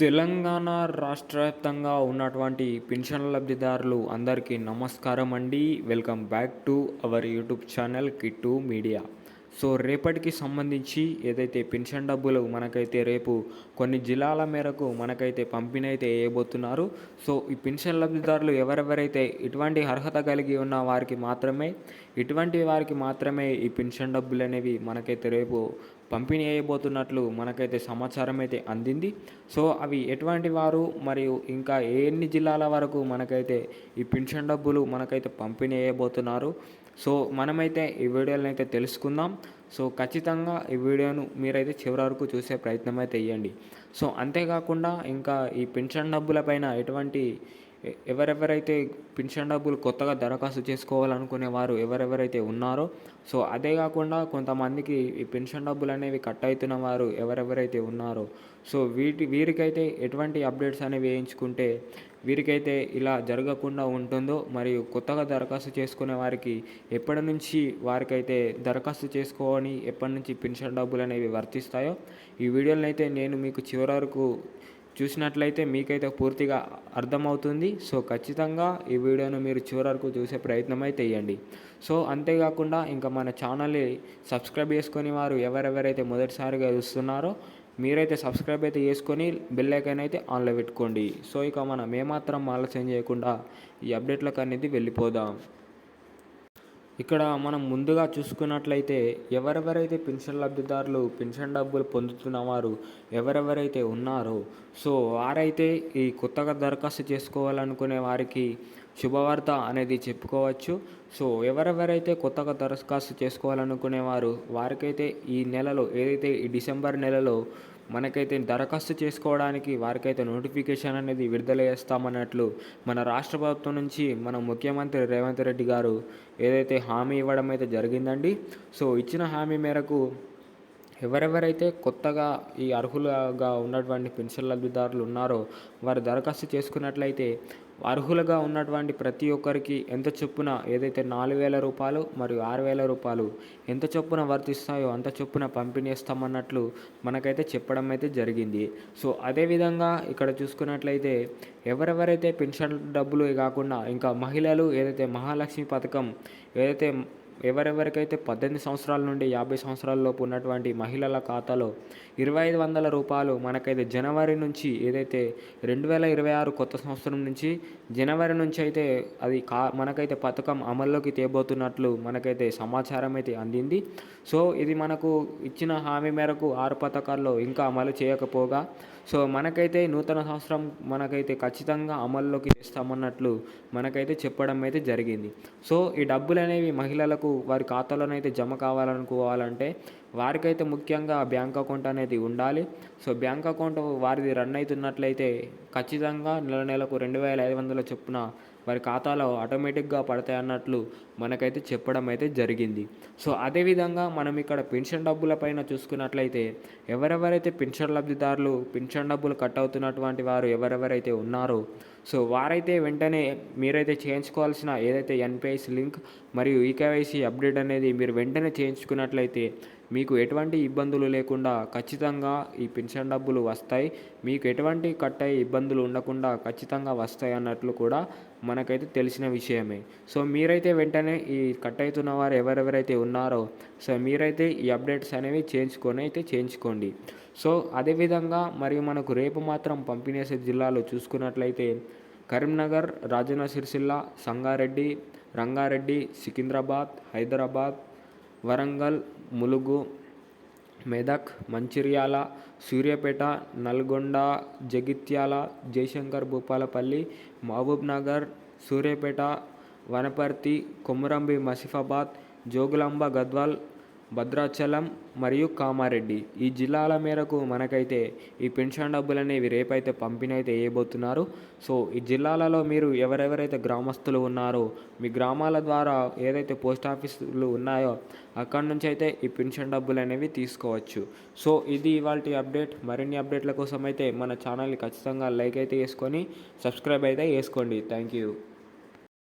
తెలంగాణ రాష్ట్ర వ్యాప్తంగా ఉన్నటువంటి పెన్షన్ లబ్ధిదారులు అందరికీ నమస్కారం అండి. Welcome back to our YouTube channel Kittu media. So రేపటికి సంబంధించి ఏదైతే పెన్షన్ డబ్బులు మనకైతే రేపు కొన్ని జిల్లాల మేరకు మనకైతే పంపిణీ అయితే వేయబోతున్నారు సో ఈ పెన్షన్ లబ్ధిదారులు ఎవరెవరైతే ఇటువంటి అర్హత కలిగి ఉన్న వారికి మాత్రమే ఇటువంటి వారికి మాత్రమే ఈ పెన్షన్ డబ్బులు అనేవి మనకైతే రేపు పంపిణీ చేయబోతున్నట్లు మనకైతే సమాచారం అయితే అందింది. సో అవి ఎటువంటి వారు మరియు ఇంకా ఎన్ని జిల్లాల వరకు మనకైతే ఈ పెన్షన్ డబ్బులు మనకైతే పంపిణీ చేయబోతున్నారు? సో మనమైతే ఈ వీడియోలను అయితే తెలుసుకుందాం. సో ఖచ్చితంగా ఈ వీడియోను మీరైతే చివరి వరకు చూసే ప్రయత్నం అయితే చేయండి. సో అంతేకాకుండా ఇంకా ఈ పెన్షన్ డబ్బులపైన ఎటువంటి ఎవరెవరైతే పెన్షన్ డబ్బులు కొత్తగా దరఖాస్తు చేసుకోవాలనుకునే వారు ఎవరెవరైతే ఉన్నారో సో అదే కాకుండా కొంతమందికి ఈ పెన్షన్ డబ్బులు అనేవి కట్ అవుతున్న వారు ఎవరెవరైతే ఉన్నారో సో వీటి వీరికైతే ఎటువంటి అప్డేట్స్ అనేవి వేయించుకుంటే వీరికైతే ఇలా జరగకుండా ఉంటుందో మరియు కొత్తగా దరఖాస్తు చేసుకునే వారికి ఎప్పటి నుంచి వారికైతే దరఖాస్తు చేసుకోవని ఎప్పటి నుంచి పెన్షన్ డబ్బులు అనేవి వర్తిస్తాయో ఈ వీడియోని అయితే నేను మీకు చివరి వరకు చూసినట్లయితే మీకైతే పూర్తిగా అర్థమవుతుంది. సో ఖచ్చితంగా ఈ వీడియోను మీరు చివరకు చూసే ప్రయత్నం అయితే చేయండి. సో అంతేకాకుండా ఇంకా మన ఛానల్ని సబ్స్క్రైబ్ చేసుకొని వారు ఎవరెవరైతే మొదటిసారిగా చూస్తున్నారో మీరైతే సబ్స్క్రైబ్ అయితే చేసుకొని బెల్ ఐకాన్ అయితే ఆన్లో పెట్టుకోండి. సో ఇక మనం ఏమాత్రం ఆలస్యం చేయకుండా ఈ అప్డేట్లకు అనేది వెళ్ళిపోదాం. ఇక్కడ మనం ముందుగా చూసుకున్నట్లయితే ఎవరెవరైతే పెన్షన్ లబ్ధిదారులు పెన్షన్ డబ్బులు పొందుతున్న వారు ఎవరెవరైతే ఉన్నారో సో వారైతే ఈ కొత్తగా దరఖాస్తు చేసుకోవాలనుకునే వారికి శుభవార్త అనేది చెప్పుకోవచ్చు. సో ఎవరెవరైతే కొత్తగా దరఖాస్తు చేసుకోవాలనుకునేవారు వారికైతే ఈ నెలలో ఏదైతే ఈ డిసెంబర్ నెలలో మనకైతే దరఖాస్తు చేసుకోవడానికి వారికైతే నోటిఫికేషన్ అనేది విడుదల చేస్తామన్నట్లు మన రాష్ట్ర ప్రభుత్వం నుంచి మన ముఖ్యమంత్రి రేవంత్ రెడ్డి గారు ఏదైతే హామీ ఇవ్వడం అయితే జరిగిందండి. సో ఇచ్చిన హామీ మేరకు ఎవరెవరైతే కొత్తగా ఈ అర్హులుగా ఉన్నటువంటి పెన్షన్ లబ్ధిదారులు ఉన్నారో వారు దరఖాస్తు చేసుకున్నట్లయితే అర్హులుగా ఉన్నటువంటి ప్రతి ఒక్కరికి ఎంత చొప్పున ఏదైతే నాలుగు వేల రూపాయలు మరియు ఆరు వేల రూపాయలు ఎంత చొప్పున వర్తిస్తాయో అంత చొప్పున పంపిణీ ఇస్తామన్నట్లు మనకైతే చెప్పడం అయితే జరిగింది. సో అదేవిధంగా ఇక్కడ చూసుకున్నట్లయితే ఎవరెవరైతే పెన్షన్ డబ్బులు కాకుండా ఇంకా మహిళలు ఏదైతే మహాలక్ష్మి పథకం ఏదైతే ఎవరెవరికైతే పద్దెనిమిది సంవత్సరాల నుండి యాభై సంవత్సరాల లోపు ఉన్నటువంటి మహిళల ఖాతాలో ఇరవై ఐదు వందల రూపాయలు మనకైతే జనవరి నుంచి ఏదైతే రెండు వేల ఇరవై ఆరు కొత్త సంవత్సరం నుంచి జనవరి నుంచి అయితే అది కా మనకైతే పథకం అమల్లోకి తేబోతున్నట్లు మనకైతే సమాచారం అయితే అందింది. సో ఇది మనకు ఇచ్చిన హామీ మేరకు ఆరు పథకాల్లో ఇంకా అమలు చేయకపోగా సో మనకైతే నూతన సంవత్సరం మనకైతే ఖచ్చితంగా అమల్లోకి తెస్తామన్నట్లు మనకైతే చెప్పడం అయితే జరిగింది. సో ఈ డబ్బులు అనేవి మహిళలకు వారి ఖాతాలోనైతే జమ కావాలనుకోవాలంటే వారికైతే ముఖ్యంగా బ్యాంక్ అకౌంట్ అనేది ఉండాలి. సో బ్యాంక్ అకౌంట్ వారిది రన్ అవుతున్నట్లయితే ఖచ్చితంగా నెల నెలకు రెండు వేల ఐదు వందల చొప్పున వారి ఖాతాలో ఆటోమేటిక్గా పడతాయి అన్నట్లు మనకైతే చెప్పడం అయితే జరిగింది. సో అదేవిధంగా మనం ఇక్కడ పెన్షన్ డబ్బుల పైన చూసుకున్నట్లయితే ఎవరెవరైతే పెన్షన్ లబ్ధిదారులు పెన్షన్ డబ్బులు కట్ అవుతున్నటువంటి వారు ఎవరెవరైతే ఉన్నారో సో వారైతే వెంటనే మీరైతే చేయించుకోవాల్సిన ఏదైతే ఎన్పిఐస్ లింక్ మరియు ఈకేవైసీ అప్డేట్ అనేది మీరు వెంటనే చేయించుకున్నట్లయితే మీకు ఎటువంటి ఇబ్బందులు లేకుండా ఖచ్చితంగా ఈ పెన్షన్ డబ్బులు వస్తాయి. మీకు ఎటువంటి కట్ అయ్యే ఇబ్బందులు ఉండకుండా ఖచ్చితంగా వస్తాయి అన్నట్లు కూడా మన మనకైతే తెలిసిన విషయమే. సో మీరైతే వెంటనే ఈ కట్ అవుతున్న వారు ఎవరెవరైతే ఉన్నారో సో మీరైతే ఈ అప్డేట్స్ అనేవి చేయించుకొని అయితే చేయించుకోండి. సో అదేవిధంగా మరియు మనకు రేపు మాత్రం పంపిణీ జిల్లాలో చూసుకున్నట్లయితే కరీంనగర్ రాజన్న సిరిసిల్ల సంగారెడ్డి రంగారెడ్డి సికింద్రాబాద్ హైదరాబాద్ వరంగల్ ములుగు మెదక్ మంచిర్యాల సూర్యాపేట నల్గొండ జగిత్యాల జయశంకర్ భూపాలపల్లి మహబూబ్ నగర్ సూర్యాపేట వనపర్తి కొమురంభి మసిఫాబాద్ జోగులాంబ గద్వాల్ భద్రాచలం మరియు కామారెడ్డి. ఈ జిల్లాల మేరకు మనకైతే ఈ పెన్షన్ డబ్బులు అనేవి రేపైతే పంపిణీ అయితే వేయబోతున్నారు సో ఈ జిల్లాలలో మీరు ఎవరెవరైతే గ్రామస్తులు ఉన్నారో మీ గ్రామాల ద్వారా ఏదైతే పోస్ట్ ఆఫీసులు ఉన్నాయో అక్కడ నుంచి అయితే ఈ పెన్షన్ డబ్బులు అనేవి తీసుకోవచ్చు. సో ఇది ఇవాళ అప్డేట్. మరిన్ని అప్డేట్ల కోసం అయితే మన ఛానల్ని ఖచ్చితంగా లైక్ అయితే వేసుకొని సబ్స్క్రైబ్ అయితే వేసుకోండి థ్యాంక్ యూ.